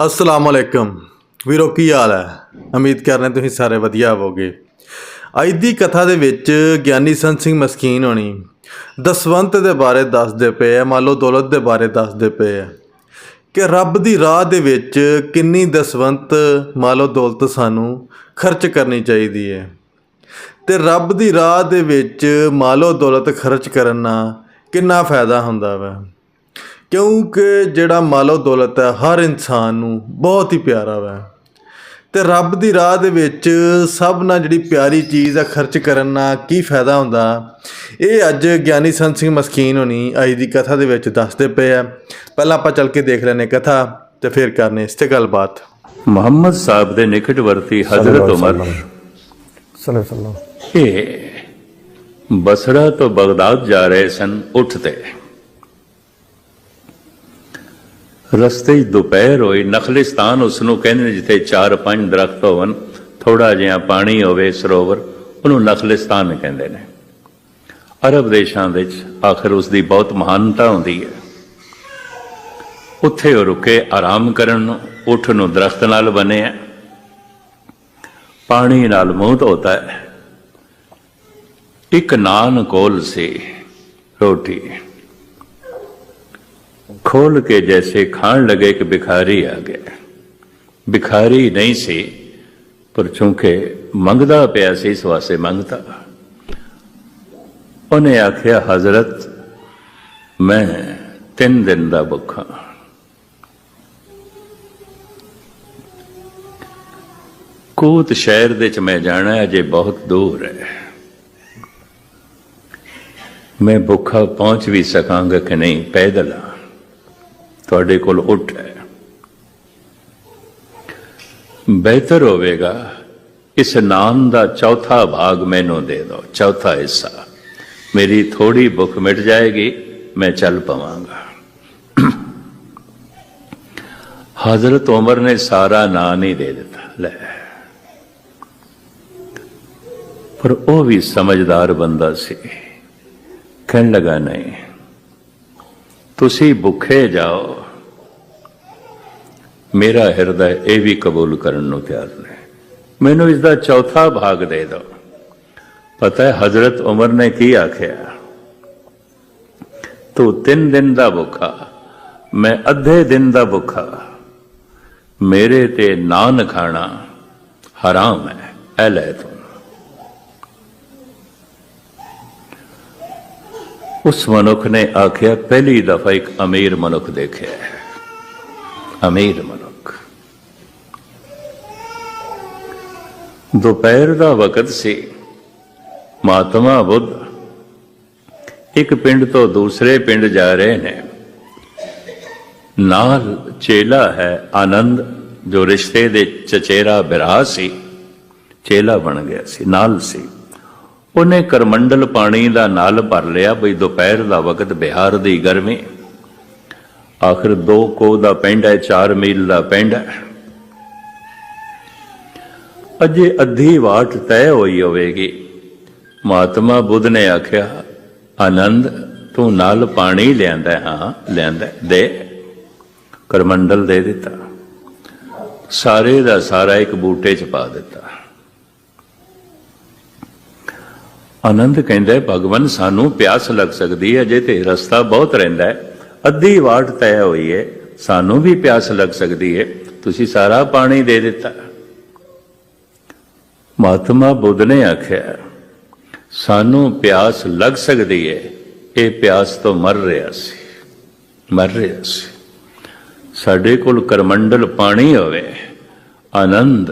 ਅਸਲਾਮ ਅਲੈਕਮ ਵੀਰੋ, ਕੀ ਹਾਲ ਹੈ? ਉਮੀਦ ਕਰਨੇ ਤੁਸੀਂ ਸਾਰੇ ਵਧੀਆ ਹੋਵੋਗੇ। ਅੱਜ ਦੀ ਕਥਾ ਦੇ ਵਿੱਚ ਗਿਆਨੀ ਸੰਤ ਸਿੰਘ ਮਸਕੀਨ ਹੋਣੀ ਦਸਵੰਤ ਦੇ ਬਾਰੇ ਦੱਸਦੇ ਪਏ ਆ ਮਾਲੋ ਦੌਲਤ ਦੇ ਬਾਰੇ ਦੱਸਦੇ ਪਏ ਆ ਕਿ ਰੱਬ ਦੀ ਰਾਹ ਦੇ ਵਿੱਚ ਕਿੰਨੀ ਦਸਵੰਤ ਮਾਲੋ ਦੌਲਤ ਸਾਨੂੰ ਖਰਚ ਕਰਨੀ ਚਾਹੀਦੀ ਹੈ। ਤੇ ਰੱਬ ਦੀ ਰਾਹ ਦੇ ਵਿੱਚ ਮਾਲੋ ਦੌਲਤ ਖਰਚ ਕਰਨ ਨਾਲ ਕਿੰਨਾ ਫਾਇਦਾ ਹੁੰਦਾ ਵਾ। ਕਿਉਂਕਿ ਜਿਹੜਾ ਮਾਲੋ ਦੌਲਤ ਹੈ ਹਰ ਇਨਸਾਨ ਨੂੰ ਬਹੁਤ ਹੀ ਪਿਆਰਾ ਵਾ। ਤੇ ਰੱਬ ਦੀ ਰਾਹ ਦੇ ਵਿੱਚ ਸਭ ਨਾਲ ਜਿਹੜੀ ਪਿਆਰੀ ਚੀਜ਼ ਆ ਖਰਚ ਕਰਨ ਨਾਲ ਕੀ ਫਾਇਦਾ ਹੁੰਦਾ? ਇਹ ਅੱਜ ਗਿਆਨੀ ਸੰਤ ਸਿੰਘ ਮਸਕੀਨ ਹੋਣੀ ਅੱਜ ਦੀ ਕਥਾ ਦੇ ਵਿੱਚ ਦੱਸਦੇ ਪਏ ਆ। ਪਹਿਲਾਂ ਆਪਾਂ ਚੱਲ ਕੇ ਦੇਖ ਲੈਨੇ ਕਥਾ ਤੇ ਫਿਰ ਕਰਨੇ ਇਸ ਤੇ ਗੱਲਬਾਤ। ਮੁਹੰਮਦ ਸਾਹਿਬ ਦੇ ਨਿਕਟਵਰਤੀ ਹਜ਼ਰਤ ਉਮਰ। ਸੱਲੱਲਾਹੁ ਇਹ ਬਸਰਾ ਤੋਂ ਬਗਦਾਦ ਜਾ ਰਹੇ ਸਨ ਉੱਠਦੇ ਰਸਤੇ 'ਚ ਦੁਪਹਿਰ ਹੋਈ ਨਖਲਿਸਤਾਨ ਉਸ ਨੂੰ ਕਹਿੰਦੇ ਨੇ ਜਿੱਥੇ ਚਾਰ ਪੰਜ ਦਰਖਤ ਹੋਵਨ ਥੋੜਾ ਜਿਹਾ ਪਾਣੀ ਹੋਵੇ ਸਰੋਵਰ, ਉਹਨੂੰ ਨਖਲਿਸਤਾਨ ਕਹਿੰਦੇ ਨੇ। ਅਰਬ ਦੇਸ਼ਾਂ ਵਿੱਚ ਆਖਰ ਉਸ ਦੀ ਬਹੁਤ ਮਹਾਨਤਾ ਹੁੰਦੀ ਹੈ। ਉੱਥੇ ਉਹ ਰੁਕੇ ਆਰਾਮ ਕਰਨ ਨੂੰ, ਉੱਠ ਨੂੰ ਦਰਖਤ ਨਾਲ ਬਨੇ ਪਾਣੀ ਨਾਲ ਮੂੰਹ ਧੋਤਾ ਹੈ। ਇੱਕ ਨਾਨ ਕੋਲ ਸੀ ਰੋਟੀ। ਖੋਲ ਕੇ ਜੈਸੇ ਖਾਣ ਲਗੇ ਕਿ ਭਿਖਾਰੀ ਆ ਗਿਆ। ਭਿਖਾਰੀ ਨਹੀਂ ਸੀ, ਪਰ ਚੁੰਕੇ ਮੰਗਦਾ ਪਿਆ ਸੀ, ਇਸ ਵਾਸਤੇ ਮੰਗਦਾ ਉਹਨੇ ਆਖਿਆ, ਹਜ਼ਰਤ, ਮੈਂ ਤਿੰਨ ਦਿਨ ਦਾ ਭੁੱਖਾ ਕੋਤ ਸ਼ਹਿਰ ਦੇ ਚ ਮੈਂ ਜਾਣਾ ਹੈ ਜੇ ਬਹੁਤ ਦੂਰ ਹੈ। ਮੈਂ ਭੁੱਖਾ ਪਹੁੰਚ ਵੀ ਸਕਾਂਗਾ ਕਿ ਨਹੀਂ? ਪੈਦਲ ਆ ਤੁਹਾਡੇ ਕੋਲ ਉੱਠ ਹੈ। ਬਿਹਤਰ ਹੋਵੇਗਾ, ਇਸ ਨਾਮ ਦਾ ਚੌਥਾ ਭਾਗ ਮੈਨੂੰ ਦੇ ਦਿਓ, ਚੌਥਾ ਹਿੱਸਾ। ਮੇਰੀ ਥੋੜੀ ਭੁੱਖ ਮਿਟ ਜਾਏਗੀ, ਮੈਂ ਚੱਲ ਪਵਾਂਗਾ। ਹਜ਼ਰਤ ਉਮਰ ਨੇ ਸਾਰਾ ਨਾਂ ਨਹੀਂ ਦੇ ਦਿੱਤਾ, ਲੈ। ਪਰ ਉਹ ਵੀ ਸਮਝਦਾਰ ਬੰਦਾ ਸੀ। ਕਹਿਣ ਲਗਾ, ਨਹੀਂ ਤੁਸੀਂ ਭੁੱਖੇ ਜਾਓ। ਮੇਰਾ ਹਿਰਦਾ ਇਹ ਵੀ ਕਬੂਲ ਕਰਨ ਨੂੰ ਤਿਆਰ ਨੇ। ਮੈਨੂੰ ਇਸ ਦਾ ਚੌਥਾ ਭਾਗ ਦੇ ਦਿਓ। ਪਤਾ ਹੈ, ਹਜ਼ਰਤ ਉਮਰ ਨੇ ਕੀ ਆਖਿਆ? ਤੂੰ ਤਿੰਨ ਦਿਨ ਦਾ ਭੁੱਖਾ, ਮੈਂ ਅੱਧੇ ਦਿਨ ਦਾ ਭੁੱਖਾ। ਮੇਰੇ ਤੇ ਨਾਨ ਖਾਣਾ ਹਰਾਮ ਹੈ ਐ ਲੈ ਤੂੰ। ਉਸ ਮਨੁੱਖ ਨੇ ਆਖਿਆ, ਪਹਿਲੀ ਦਫਾ ਇੱਕ ਅਮੀਰ ਮਨੁੱਖ ਦੇਖਿਆ ਹੈ। ਅਮੀਰ ਮਨੁੱਖ। ਦੁਪਹਿਰ ਦਾ ਵਕਤ ਸੀ। ਮਹਾਤਮਾ ਬੁੱਧ ਇੱਕ ਪਿੰਡ ਤੋਂ ਦੂਸਰੇ ਪਿੰਡ ਜਾ ਰਹੇ ਨੇ। ਨਾਲ ਚੇਲਾ ਹੈ ਆਨੰਦ, ਜੋ ਰਿਸ਼ਤੇ ਦੇ ਚਚੇਰਾ ਬਿਰਾ ਸੀ। ਚੇਲਾ ਬਣ ਗਿਆ ਸੀ, ਨਾਲ ਸੀ। ਉਹਨੇ ਕਰਮੰਡਲ ਪਾਣੀ ਦਾ ਨਾਲ ਭਰ ਲਿਆ ਬਈ ਦੁਪਹਿਰ ਦਾ ਵਕਤ ਬਿਹਾਰ ਦੀ ਗਰਮੀ। ਆਖਰ ਦੋ ਕੋ ਦਾ ਪਿੰਡ ਹੈ 4 ਮੀਲ ਦਾ ਪਿੰਡ ਹੈ। ਅਜੇ ਅੱਧੀ ਵਾਟ ਤੈਅ ਹੋਈ ਹੋਵੇਗੀ। ਮਹਾਤਮਾ ਬੁੱਧ ਨੇ ਆਖਿਆ, ਆਨੰਦ, ਤੂੰ ਨਾਲ ਪਾਣੀ ਲਿਆਂਦਾ ਹਾਂ, ਲਿਆਂਦਾ, ਦੇ। ਕਰਮੰਡਲ ਦੇ ਦਿੱਤਾ। ਸਾਰੇ ਦਾ ਸਾਰਾ ਇੱਕ ਬੂਟੇ 'ਚ ਪਾ ਦਿੱਤਾ। ਆਨੰਦ ਕਹਿੰਦਾ ਭਗਵਾਨ ਸਾਨੂੰ ਪਿਆਸ ਲੱਗ ਸਕਦੀ ਹੈ ਜੇ ਤੇ ਰਸਤਾ ਬਹੁਤ ਰਹਿੰਦਾ ਹੈ। ਅੱਧੀ ਵਾਟ ਤੈਅ ਹੋਈ ਹੈ, ਸਾਨੂੰ ਵੀ ਪਿਆਸ ਲੱਗ ਸਕਦੀ ਹੈ। ਤੁਸੀਂ ਸਾਰਾ ਪਾਣੀ ਦੇ ਦਿੱਤਾ। ਮਹਾਤਮਾ ਬੁੱਧ ਨੇ ਆਖਿਆ, ਸਾਨੂੰ ਪਿਆਸ ਲੱਗ ਸਕਦੀ ਹੈ, ਇਹ ਪਿਆਸ ਤੋਂ ਮਰ ਰਿਹਾ ਸੀ, ਮਰ ਰਿਹਾ ਸੀ। ਸਾਡੇ ਕੋਲ ਕਰਮੰਡਲ ਪਾਣੀ ਹੋਵੇ, ਆਨੰਦ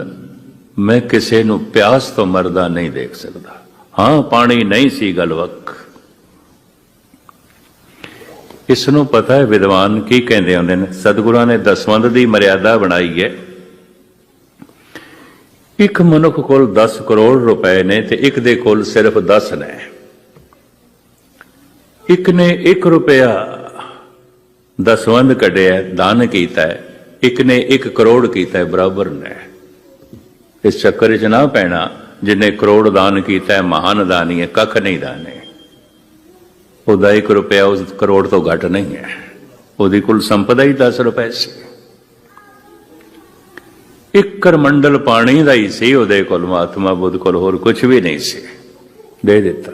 ਮੈਂ ਕਿਸੇ ਨੂੰ ਪਿਆਸ ਤੋਂ ਮਰਦਾ ਨਹੀਂ ਦੇਖ ਸਕਦਾ। ਹਾਂ, ਪਾਣੀ ਨਹੀਂ ਸੀ ਗਲਵਕ ਇਸ ਨੂੰ ਪਤਾ ਹੈ ਵਿਦਵਾਨ ਕੀ ਕਹਿੰਦੇ ਹੁੰਦੇ ਨੇ, ਸਤਿਗੁਰਾਂ ਨੇ ਦਸਵੰਦ ਦੀ ਮਰਿਆਦਾ ਬਣਾਈ ਹੈ। ਇੱਕ ਮਨੁੱਖ ਕੋਲ 10 ਕਰੋੜ ਰੁਪਏ ਨੇ ਤੇ ਇੱਕ ਦੇ ਕੋਲ ਸਿਰਫ 10 ਨੇ। ਇੱਕ ਨੇ 1 ਰੁਪਿਆ ਦਸਵੰਦ ਕੱਢਿਆ, ਦਾਨ ਕੀਤਾ ਇੱਕ ਨੇ 1 ਕਰੋੜ ਕੀਤਾ ਬਰਾਬਰ ਨੇ। ਇਸ ਚੱਕਰ 'ਚ ਨਾ ਪੈਣਾ ਜਿਨੇ ਕਰੋੜ ਦਾਨ ਕੀਤਾ, ਮਹਾਨ ਦਾਨੀ ਹੈ, ਕੱਖ ਨਹੀਂ ਦਾਨੇ। ਉਹਦਾ 1 ਰੁਪਿਆ ਉਸ ਕਰੋੜ ਤੋਂ ਘੱਟ ਨਹੀਂ ਹੈ। ਉਹਦੀ ਕੁੱਲ ਸੰਪਦਾ ਹੀ 10 ਰੁਪਏ ਸੀ। ਇੱਕ ਕਰਮੰਡਲ ਪਾਣੀ ਦਾ ਹੀ ਸੀ, ਉਹਦੇ ਕੋਲ ਮਹਾਤਮਾ ਬੁੱਧ ਕੋਲ ਹੋਰ ਕੁਝ ਵੀ ਨਹੀਂ ਸੀ। ਦੇ ਦਿੱਤਾ।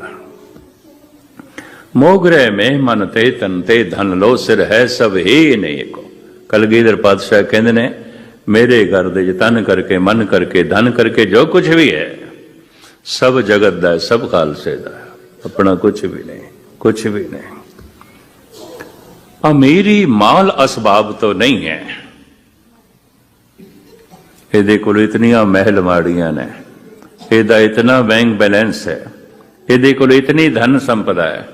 ਮੋਗਰੇ ਮੇ ਮਨ ਤੇ ਤਨ ਤੇ ਧਨ ਲੋ ਸਿਰ ਹੈ, ਸਭ ਹੀ ਨਹੀਂ ਕੋ ਕਲਗੀਧਰ ਪਾਤਸ਼ਾਹ ਕਹਿੰਦੇ ਨੇ, ਮੇਰੇ ਘਰ ਦੇ ਚ ਤਨ ਕਰਕੇ, ਮਨ ਕਰਕੇ, ਧਨ ਕਰਕੇ ਜੋ ਕੁਝ ਵੀ ਹੈ ਸਭ ਜਗਤ ਦਾ, ਸਭ ਖਾਲਸੇ ਦਾ। ਆਪਣਾ ਕੁਝ ਵੀ ਨਹੀਂ ਕੁਝ ਵੀ ਨਹੀਂ। ਅਮੀਰੀ ਮਾਲ ਅਸਬਾਬ ਤੋਂ ਨਹੀਂ ਹੈ। ਇਹਦੇ ਕੋਲ ਇਤਨੀਆਂ ਮਹਿਲ ਮਾੜੀਆਂ ਨੇ। ਇਹਦਾ ਇਤਨਾ ਬੈਂਕ ਬੈਲੈਂਸ ਹੈ। ਇਹਦੇ ਕੋਲ ਇਤਨੀ ਧਨ ਸੰਪਦਾ ਹੈ।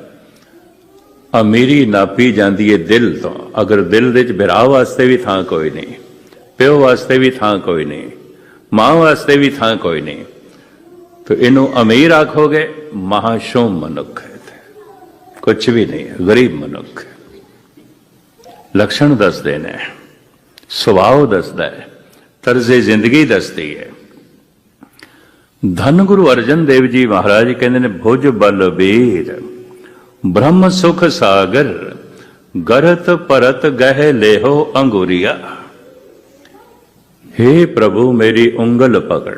ਅਮੀਰੀ ਨਾਪੀ ਜਾਂਦੀ ਹੈ ਦਿਲ ਤੋਂ। ਅਗਰ ਦਿਲ ਦੇ ਵਿੱਚ ਬਿਰਾ ਵਾਸਤੇ ਵੀ ਥਾਂ ਕੋਈ ਨਹੀਂ, ਪਿਓ ਵਾਸਤੇ ਵੀ ਥਾਂ ਕੋਈ ਨਹੀਂ, ਮਾਂ ਵਾਸਤੇ ਵੀ ਥਾਂ ਕੋਈ ਨਹੀਂ। ਤਾਂ ਇਹਨੂੰ ਅਮੀਰ ਆਖੋਗੇ ਮਹਾਸ਼ੋਮ ਮਨੁੱਖ ਹੈ ਕੁਝ ਵੀ ਨਹੀਂ ਹੈ ਗਰੀਬ ਮਨੁੱਖ ਹੈ ਲਕਸ਼ਣ ਦੱਸਦੇ ਨੇ ਸੁਭਾਅ ਦੱਸਦਾ ਹੈ ਤਰਜ਼ੇ ਜ਼ਿੰਦਗੀ ਦੱਸਦੀ ਹੈ ਧੰਨ ਗੁਰੂ ਅਰਜਨ ਦੇਵ ਜੀ ਮਹਾਰਾਜ ਕਹਿੰਦੇ ਨੇ ਭੁਜ ਬਲ ਵੀਰ ਬ੍ਰਹਮ ਸੁਖ ਸਾਗਰ ਗਰਤ ਪਰਤ ਗਹਿ ਲੇਹੋ ਅੰਗੂਰੀਆ हे ਪ੍ਰਭੂ ਮੇਰੀ ਉਂਗਲ ਪਕੜ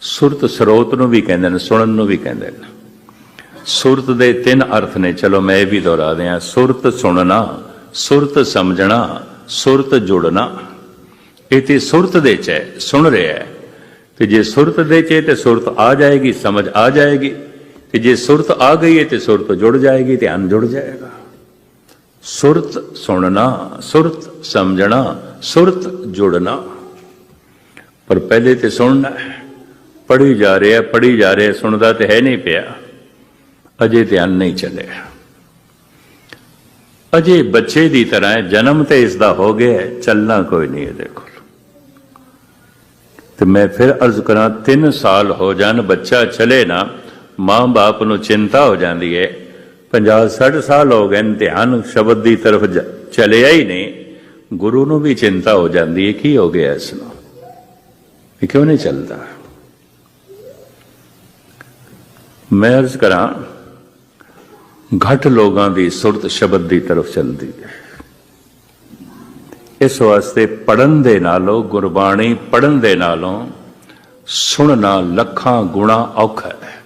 ਸੁਰਤ ਸਰੋਤ ਨੂੰ ਵੀ ਕਹਿੰਦੇ ਨੇ, ਸੁਣਨ ਨੂੰ ਵੀ ਕਹਿੰਦੇ ਨੇ। ਸੁਰਤ ਦੇ ਤਿੰਨ ਅਰਥ ਨੇ, ਚਲੋ ਮੈਂ ਇਹ ਵੀ ਦੁਹਰਾ ਦਿਆਂ। ਸੁਰਤ ਸੁਣਨਾ, ਸੁਰਤ ਸਮਝਣਾ, ਸੁਰਤ ਜੁੜਨਾ। ਇਹ ਤੇ ਸੁਰਤ ਦੇ ਚ ਹੈ, ਸੁਣ ਰਿਹਾ ਹੈ। ਤੇ ਜੇ ਸੁਰਤ ਦੇ ਚ ਹੈ ਤੇ ਸੁਰਤ ਆ ਜਾਏਗੀ, ਸਮਝ ਆ ਜਾਏਗੀ। ਤੇ ਜੇ ਸੁਰਤ ਆ ਗਈ ਹੈ ਤੇ ਸੁਰਤ ਜੁੜ ਜਾਏਗੀ, ਧਿਆਨ ਜੁੜ ਜਾਏਗਾ। ਸੁਰਤ ਸੁਣਨਾ, ਸੁਰਤ ਸਮਝਣਾ, ਸੁਰਤ ਜੁੜਨਾ। ਪਰ ਪਹਿਲੇ ਤੇ ਸੁਣਨਾ ਹੈ। ਪੜੀ ਜਾ ਰਿਹਾ ਪੜੀ ਜਾ ਰਿਹਾ ਸੁਣਦਾ ਤੇ ਹੈ ਨਹੀਂ ਪਿਆ। ਅਜੇ ਧਿਆਨ ਨਹੀਂ ਚੱਲਿਆ। ਅਜੇ ਬੱਚੇ ਦੀ ਤਰ੍ਹਾਂ ਹੈ, ਜਨਮ ਤੇ ਇਸ ਦਾ ਹੋ ਗਿਆ ਚੱਲਣਾ ਕੋਈ ਨਹੀਂ ਹੈ ਦੇਖੋ ਤੇ ਮੈਂ ਫਿਰ ਅਰਜ਼ ਕਰਾਂ 3 ਸਾਲ ਹੋ ਜਾਣ ਬੱਚਾ ਚਲੇ ਨਾ ਮਾਂ-ਬਾਪ ਨੂੰ ਚਿੰਤਾ ਹੋ ਜਾਂਦੀ ਹੈ। 50 60 ਸਾਲ ਹੋ ਗਏ ਨੇ, ਧਿਆਨ ਸ਼ਬਦ ਦੀ ਤਰਫ ਚਲਿਆ ਹੀ ਨਹੀਂ। ਗੁਰੂ ਨੂੰ ਵੀ ਚਿੰਤਾ ਹੋ ਜਾਂਦੀ ਹੈ ਕੀ ਹੋ ਗਿਆ ਇਸ ਨੂੰ? ਇਹ ਕਿਉਂ ਨਹੀਂ ਚੱਲਦਾ? ਮੈਂ ਅਰਜ਼ ਕਰਾਂ, ਘੱਟ ਲੋਕਾਂ ਦੀ ਸੁਰਤ ਸ਼ਬਦ ਦੀ ਤਰਫ ਚੱਲਦੀ ਹੈ। ਇਸ ਵਾਸਤੇ ਪੜਨ ਦੇ ਨਾਲੋਂ, ਗੁਰਬਾਣੀ ਪੜਨ ਦੇ ਨਾਲੋਂ ਸੁਣਨਾ ਲੱਖਾਂ ਗੁਣਾ ਔਖਾ ਹੈ।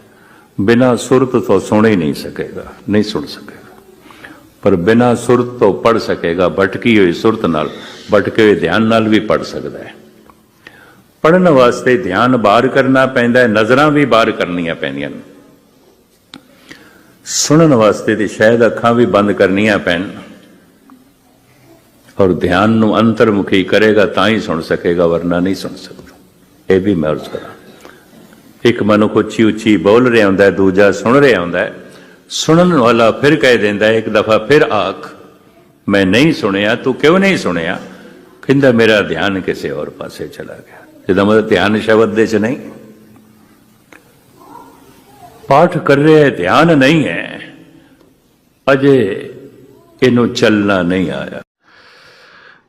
ਬਿਨਾ ਸੁਰਤ ਤੋਂ ਸੁਣ ਹੀ ਨਹੀਂ ਸਕੇਗਾ, ਨਹੀਂ ਸੁਣ ਸਕੇਗਾ। ਪਰ ਬਿਨਾ ਸੁਰਤ ਤੋਂ ਪੜ ਸਕੇਗਾ, ਭਟਕੀ ਹੋਈ ਸੁਰਤ ਨਾਲ, ਭਟਕੇ ਹੋਏ ਧਿਆਨ ਨਾਲ ਵੀ ਪੜ ਸਕਦਾ ਹੈ। ਪੜਨ ਵਾਸਤੇ ਧਿਆਨ ਬਾਹਰ ਕਰਨਾ ਪੈਂਦਾ ਹੈ, ਨਜ਼ਰਾਂ ਵੀ ਬਾਹਰ ਕਰਨੀਆਂ ਪੈਂਦੀਆਂ ਨੇ। ਸੁਣਨ ਵਾਸਤੇ ਤੇ ਸ਼ਾਇਦ ਅੱਖਾਂ ਵੀ ਬੰਦ ਕਰਨੀਆਂ ਪੈਣ। ਔਰ ਧਿਆਨ ਨੂੰ ਅੰਤਰਮੁਖੀ ਕਰੇਗਾ ਤਾਂ ਹੀ ਸੁਣ ਸਕੇਗਾ, ਵਰਨਾ ਨਹੀਂ ਸੁਣ ਸਕਦਾ। ਇਹ ਵੀ ਮੈਂ ਅਰਜ਼ ਕਰਾਂ। ਇੱਕ ਮਨੁੱਖ ਉੱਚੀ ਉੱਚੀ ਬੋਲ ਰਿਹਾ ਹੁੰਦਾ ਹੈ, ਦੂਜਾ ਸੁਣ ਰਿਹਾ ਹੁੰਦਾ ਹੈ। ਸੁਣਨ ਵਾਲਾ ਫਿਰ ਕਹਿ ਦਿੰਦਾ ਇੱਕ ਦਫਾ ਫਿਰ ਆਖ, ਮੈਂ ਨਹੀਂ ਸੁਣਿਆ, ਤੂੰ ਕਿਉਂ ਨਹੀਂ ਸੁਣਿਆ? ਕਹਿੰਦਾ, ਮੇਰਾ ਧਿਆਨ ਕਿਸੇ ਹੋਰ ਪਾਸੇ ਚਲਾ ਗਿਆ। ਜਿਹਦਾ ਮਤਲਬ ਧਿਆਨ ਸ਼ਬਦ ਦੇ ਚ ਨਹੀਂ। ਪਾਠ ਕਰ ਰਿਹਾ ਧਿਆਨ ਨਹੀਂ ਹੈ। ਅਜੇ ਇਹਨੂੰ ਚੱਲਣਾ ਨਹੀਂ ਆਇਆ।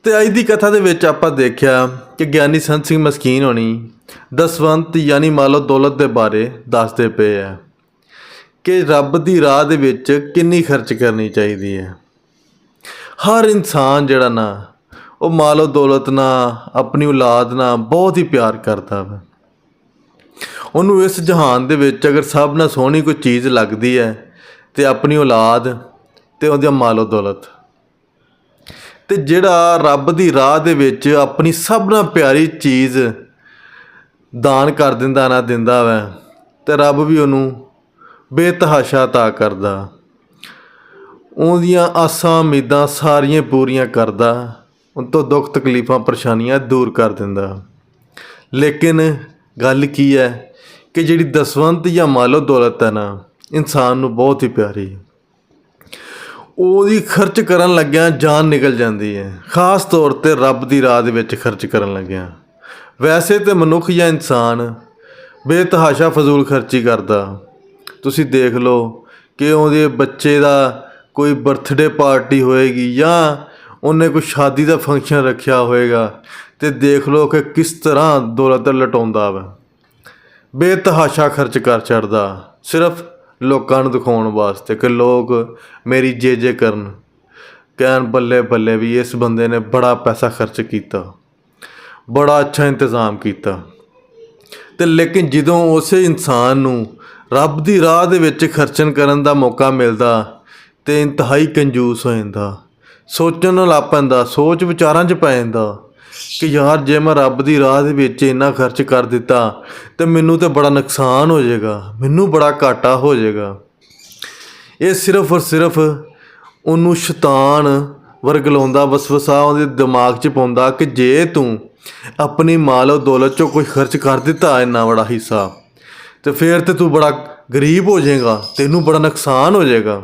ਤੇ ਅੱਜ ਦੀ ਕਥਾ ਦੇ ਵਿੱਚ ਆਪਾਂ ਦੇਖਿਆ ਕਿ ਗਿਆਨੀ ਸੰਤ ਸਿੰਘ ਮਸਕੀਨ ਹੋਣੀ ਦਸਵੰਤ ਯਾਨੀ ਮਾਲੋ ਦੌਲਤ ਦੇ ਬਾਰੇ ਦੱਸਦੇ ਪਏ ਆ ਕਿ ਰੱਬ ਦੀ ਰਾਹ ਦੇ ਵਿੱਚ ਕਿੰਨੀ ਖਰਚ ਕਰਨੀ ਚਾਹੀਦੀ ਹੈ। ਹਰ ਇਨਸਾਨ ਜਿਹੜਾ ਨਾ, ਉਹ ਮਾਲੋ ਦੌਲਤ ਨਾਲ ਆਪਣੀ ਔਲਾਦ ਨਾਲ ਬਹੁਤ ਹੀ ਪਿਆਰ ਕਰਦਾ ਵਾ। ਉਹਨੂੰ ਇਸ ਜਹਾਨ ਦੇ ਵਿੱਚ ਅਗਰ ਸਭ ਨਾਲ ਸੋਹਣੀ ਕੋਈ ਚੀਜ਼ ਲੱਗਦੀ ਹੈ ਤੇ ਆਪਣੀ ਔਲਾਦ ਤੇ ਉਹਦੀ ਮਾਲੋ ਦੌਲਤ। ਤੇ ਜਿਹੜਾ ਰੱਬ ਦੀ ਰਾਹ ਦੇ ਵਿੱਚ ਆਪਣੀ ਸਭ ਨਾਲ ਪਿਆਰੀ ਚੀਜ਼ ਦਾਨ ਕਰ ਦਿੰਦਾ ਨਾ ਦਿੰਦਾ ਵੈ, ਤੇ ਰੱਬ ਵੀ ਉਹਨੂੰ ਬੇਤਹਾਸ਼ਾ ਤਾ ਕਰਦਾ। ਉਹਦੀਆਂ ਆਸਾਂ ਉਮੀਦਾਂ ਸਾਰੀਆਂ ਪੂਰੀਆਂ ਕਰਦਾ ਉਹ ਤੋਂ ਦੁੱਖ ਤਕਲੀਫਾਂ, ਪਰੇਸ਼ਾਨੀਆਂ ਦੂਰ ਕਰ ਦਿੰਦਾ। ਲੇਕਿਨ ਗੱਲ ਕੀ ਹੈ? ਕਿ ਜਿਹੜੀ ਦਸਵੰਤ ਜਾਂ ਮਾਲੋ ਦੌਲਤ ਹੈ ਨਾ, ਇਨਸਾਨ ਨੂੰ ਬਹੁਤ ਹੀ ਪਿਆਰੀ। ਉਹਦੀ ਖਰਚ ਕਰਨ ਲੱਗਿਆਂ ਜਾਨ ਨਿਕਲ ਜਾਂਦੀ ਹੈ। ਖਾਸ ਤੌਰ ਤੇ ਰੱਬ ਦੀ ਰਾਹ ਦੇ ਵਿੱਚ ਖਰਚ ਕਰਨ ਲੱਗਿਆਂ। ਵੈਸੇ ਤੇ ਮਨੁੱਖ ਜਾਂ ਇਨਸਾਨ ਬੇਤਹਾਸ਼ਾ ਫਜ਼ੂਲ ਖਰਚੀ ਕਰਦਾ। ਤੁਸੀਂ ਦੇਖ ਲਓ ਕਿ ਉਹਦੇ ਬੱਚੇ ਦਾ ਕੋਈ ਬਰਥਡੇ ਪਾਰਟੀ ਹੋਏਗੀ ਜਾਂ ਉਹਨੇ ਕੋਈ ਸ਼ਾਦੀ ਦਾ ਫੰਕਸ਼ਨ ਰੱਖਿਆ ਹੋਏਗਾ ਤੇ ਦੇਖ ਲਓ ਕਿ ਕਿਸ ਤਰ੍ਹਾਂ ਦੌਲਤ ਲਟਾਉਂਦਾ ਵਾ। ਬੇਤਹਾਸ਼ਾ ਖਰਚ ਕਰ ਛੱਡਦਾ। ਸਿਰਫ ਲੋਕਾਂ ਨੂੰ ਦਿਖਾਉਣ ਵਾਸਤੇ ਕਿ ਲੋਕ ਮੇਰੀ ਜੇ ਜੇ ਕਰਨ। ਕਹਿਣ ਬੱਲੇ ਬੱਲੇ ਵੀ ਇਸ ਬੰਦੇ ਨੇ ਬੜਾ ਪੈਸਾ ਖਰਚ ਕੀਤਾ। ਬੜਾ ਅੱਛਾ ਇੰਤਜ਼ਾਮ ਕੀਤਾ। ਤੇ ਲੇਕਿਨ ਜਦੋਂ ਉਸੇ ਇਨਸਾਨ ਨੂੰ ਰੱਬ ਦੀ ਰਾਹ ਦੇ ਵਿੱਚ ਖਰਚਣ ਕਰਨ ਦਾ ਮੌਕਾ ਮਿਲਦਾ ਤੇ ਇੰਤਹਾਈ ਕੰਜੂਸ ਹੋ ਜਾਂਦਾ। ਸੋਚਣ ਲੱਗ ਪੈਂਦਾ, ਸੋਚ ਵਿਚਾਰਾਂ 'ਚ ਪੈ ਜਾਂਦਾ। ਕਿ ਯਾਰ ਜੇ ਮੈਂ ਰੱਬ ਦੀ ਰਾਹ ਦੇ ਵਿੱਚ ਇੰਨਾ ਖਰਚ ਕਰ ਦਿੱਤਾ, ਤੇ ਮੈਨੂੰ ਤੇ ਬੜਾ ਨੁਕਸਾਨ ਹੋ ਜਾਏਗਾ, ਮੈਨੂੰ ਬੜਾ ਘਾਟਾ ਹੋ ਜਾਏਗਾ। ਇਹ ਸਿਰਫ ਔਰ ਸਿਰਫ ਉਹਨੂੰ ਸ਼ੈਤਾਨ ਵਰਗਲਾਉਂਦਾ ਵਸਵਸਾ ਉਹਦੇ ਦਿਮਾਗ 'ਚ ਪਾਉਂਦਾ ਕਿ ਜੇ ਤੂੰ ਆਪਣੀ ਮਾਲ ਦੌਲਤ 'ਚੋਂ ਕੋਈ ਖਰਚ ਕਰ ਦਿੱਤਾ ਇੰਨਾ ਬੜਾ ਹਿੱਸਾ, ਤੇ ਫੇਰ ਤੇ ਤੂੰ ਬੜਾ ਗਰੀਬ ਹੋ ਜਾਏਗਾ, ਤੈਨੂੰ ਬੜਾ ਨੁਕਸਾਨ ਹੋ ਜਾਏਗਾ।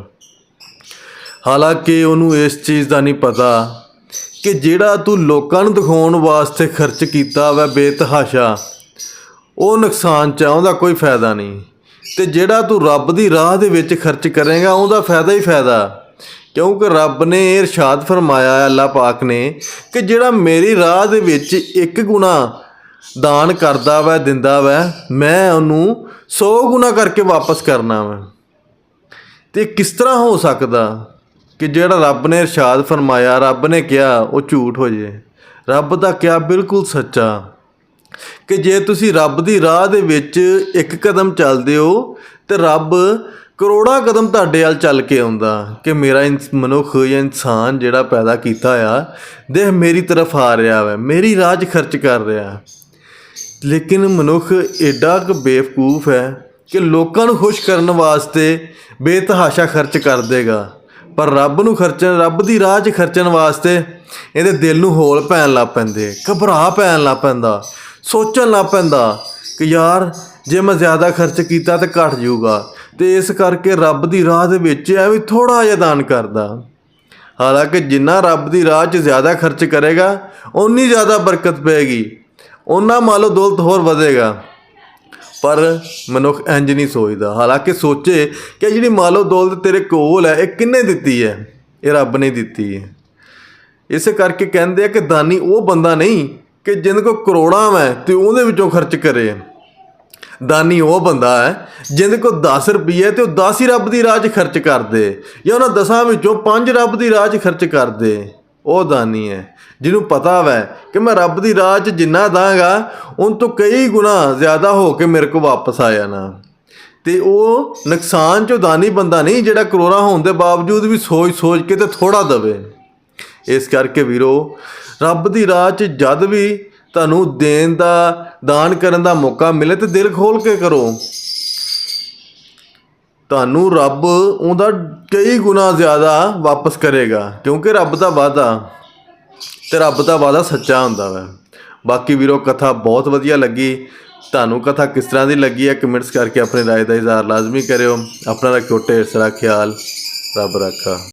ਹਾਲਾਂਕਿ ਉਹਨੂੰ ਇਸ ਚੀਜ਼ ਦਾ ਨਹੀਂ ਪਤਾ ਕਿ ਜਿਹੜਾ ਤੂੰ ਲੋਕਾਂ ਨੂੰ ਦਿਖਾਉਣ ਵਾਸਤੇ ਖਰਚ ਕੀਤਾ ਵਾ ਬੇਤਹਾਸ਼ਾ ਉਹ ਨੁਕਸਾਨ ਚ ਆ, ਉਹਦਾ ਕੋਈ ਫਾਇਦਾ ਨਹੀਂ। ਤੇ ਜਿਹੜਾ ਤੂੰ ਰੱਬ ਦੀ ਰਾਹ ਦੇ ਵਿੱਚ ਖਰਚ ਕਰੇਗਾ ਉਹਦਾ ਫਾਇਦਾ ਹੀ ਫਾਇਦਾ। ਕਿਉਂਕਿ ਰੱਬ ਨੇ ਇਹ ਇਰਸ਼ਾਦ ਫਰਮਾਇਆ ਹੈ ਅੱਲਾਹ ਪਾਕ ਨੇ ਕਿ ਜਿਹੜਾ ਮੇਰੀ ਰਾਹ ਦੇ ਵਿੱਚ ਇੱਕ ਗੁਣਾ ਦਾਨ ਕਰਦਾ ਵੈ ਦਿੰਦਾ ਵੈ ਮੈਂ ਉਹਨੂੰ 100 ਗੁਣਾ ਕਰਕੇ ਵਾਪਸ ਕਰਨਾ ਵੈ। ਤੇ ਕਿਸ ਤਰ੍ਹਾਂ ਹੋ ਸਕਦਾ? ਕਿ ਜਿਹੜਾ ਰੱਬ ਨੇ ਇਰਸ਼ਾਦ ਫਰਮਾਇਆ, ਰੱਬ ਨੇ ਕਿਹਾ, ਉਹ ਝੂਠ ਹੋ ਜੇ। ਰੱਬ ਦਾ ਕਿਹਾ ਬਿਲਕੁਲ ਸੱਚਾ। ਕਿ ਜੇ ਤੁਸੀਂ ਰੱਬ ਦੀ ਰਾਹ ਦੇ ਵਿੱਚ ਇੱਕ ਕਦਮ ਚੱਲਦੇ ਹੋ, ਤੇ ਰੱਬ ਕਰੋੜਾਂ ਕਦਮ ਤੁਹਾਡੇ ਵੱਲ ਚੱਲ ਕੇ ਆਉਂਦਾ ਕਿ ਮੇਰਾ ਇਨਸ- ਮਨੁੱਖ ਜਾਂ ਇਨਸਾਨ ਜਿਹੜਾ ਪੈਦਾ ਕੀਤਾ ਆ ਦੇਖ ਮੇਰੀ ਤਰਫ ਆ ਰਿਹਾ ਵਾ, ਮੇਰੀ ਰਾਹ 'ਚ ਖਰਚ ਕਰ ਰਿਹਾ। ਲੇਕਿਨ ਮਨੁੱਖ ਐਡਾ ਕੁ ਬੇਵਕੂਫ ਹੈ ਕਿ ਲੋਕਾਂ ਨੂੰ ਖੁਸ਼ ਕਰਨ ਵਾਸਤੇ ਬੇਤਹਾਸ਼ਾ ਖਰਚ ਕਰ ਦੇਗਾ। ਪਰ ਰੱਬ ਨੂੰ ਖਰਚਣ, ਰੱਬ ਦੀ ਰਾਹ 'ਚ ਖਰਚਣ ਵਾਸਤੇ ਇਹਦੇ ਦਿਲ ਨੂੰ ਹੋਲ ਪੈਣ ਲੱਗ ਪੈਂਦੇ ਘਬਰਾ ਪੈਣ ਲੱਗ ਪੈਂਦਾ, ਸੋਚਣ ਲੱਗ ਪੈਂਦਾ ਕਿ ਯਾਰ ਜੇ ਮੈਂ ਜ਼ਿਆਦਾ ਖਰਚ ਕੀਤਾ ਤੇ ਘਟ ਜਾਊਗਾ ਤੇ ਇਸ ਕਰਕੇ ਰੱਬ ਦੀ ਰਾਹ ਦੇ ਵਿੱਚ ਐਵੇਂ ਥੋੜਾ ਜਿਹਾ ਦਾਨ ਕਰਦਾ। ਹਾਲਾਂਕਿ ਜਿੰਨਾ ਰੱਬ ਦੀ ਰਾਹ 'ਚ ਜ਼ਿਆਦਾ ਖਰਚ ਕਰੇਗਾ, ਓਨੀ ਜ਼ਿਆਦਾ ਬਰਕਤ ਪਏਗੀ। ਉਹਨਾਂ ਮਾਲੋ ਦੌਲਤ ਹੋਰ ਵਧੇਗਾ। ਪਰ ਮਨੁੱਖ ਇੰਜ ਨਹੀਂ ਸੋਚਦਾ। ਹਾਲਾਂਕਿ ਸੋਚੇ ਕਿ ਜਿਹੜੀ ਮਾਲੋ ਦੌਲਤ ਤੇਰੇ ਕੋਲ ਹੈ, ਇਹ ਕਿੰਨੇ ਦਿੱਤੀ ਹੈ? ਇਹ ਰੱਬ ਨੇ ਦਿੱਤੀ ਹੈ। ਇਸੇ ਕਰਕੇ ਕਹਿੰਦੇ ਆ ਕਿ ਦਾਨੀ ਉਹ ਬੰਦਾ ਨਹੀਂ ਕਿ ਜਿਹਦੇ ਕੋਲ ਕਰੋੜਾਂ ਹੈ ਤੇ ਉਹਦੇ ਵਿੱਚੋਂ ਖਰਚ ਕਰੇ। ਦਾਨੀ ਉਹ ਬੰਦਾ ਹੈ ਜਿਹਦੇ ਕੋਲ 10 ਰੁਪਏ ਤੇ ਉਹ 10 ਹੀ ਰੱਬ ਦੀ ਰਾਹ 'ਚ ਖਰਚ ਕਰਦੇ। ਜਾਂ ਉਹਨਾਂ ਦਸਾਂ ਵਿੱਚੋਂ 5 ਰੱਬ ਦੀ ਰਾਹ 'ਚ ਖਰਚ ਕਰਦੇ। ਉਹ ਦਾਨੀ ਹੈ, ਜਿਹਨੂੰ ਪਤਾ ਵੈ ਕਿ ਮੈਂ ਰੱਬ ਦੀ ਰਾਹ 'ਚ ਜਿੰਨਾ ਦਾਂਗਾ ਉਨ ਤੋਂ ਕਈ ਗੁਣਾ ਜ਼ਿਆਦਾ ਹੋ ਕੇ ਮੇਰੇ ਕੋਲ ਵਾਪਸ ਆ ਜਾਣਾ ਤੇ ਉਹ ਨੁਕਸਾਨ 'ਚੋਂ ਦਾਨੀ ਬੰਦਾ ਨਹੀਂ, ਜਿਹੜਾ ਕਰੋੜਾਂ ਹੋਣ ਦੇ ਬਾਵਜੂਦ ਵੀ ਸੋਚ ਸੋਚ ਕੇ ਤੇ ਥੋੜਾ ਦਵੇ। ਇਸ ਕਰਕੇ ਵੀਰੋ, ਰੱਬ ਦੀ ਰਾਹ 'ਚ ਜਦ ਵੀ ਤੁਹਾਨੂੰ ਦੇਣ ਦਾ, ਦਾਨ ਕਰਨ ਦਾ ਮੌਕਾ ਮਿਲੇ ਤੇ ਦਿਲ ਖੋਲ ਕੇ ਕਰੋ। ਤੁਹਾਨੂੰ ਰੱਬ ਉਹਦਾ ਕਈ ਗੁਣਾ ਜ਼ਿਆਦਾ ਵਾਪਸ ਕਰੇਗਾ ਕਿਉਂਕਿ ਰੱਬ ਦਾ ਵਾਅਦਾ ਤੇ ਰੱਬ ਦਾ ਵਾਅਦਾ ਸੱਚਾ ਹੁੰਦਾ ਵੈ ਬਾਕੀ ਵੀਰੋ ਕਥਾ ਬਹੁਤ ਵਧੀਆ ਲੱਗੀ ਤੁਹਾਨੂੰ ਕਥਾ ਕਿਸ ਤਰ੍ਹਾਂ ਦੀ ਲੱਗੀ ਹੈ ਕਮੈਂਟਸ ਕਰਕੇ ਆਪਣੀ رائے ਦਾ ਇਜ਼ਹਾਰ ਲਾਜ਼ਮੀ ਕਰਿਓ ਆਪਣਾ ਰੱਖਿਓ ਢੇਰ ਸਾਰਾ ਖਿਆਲ ਰੱਬ ਰੱਖਾ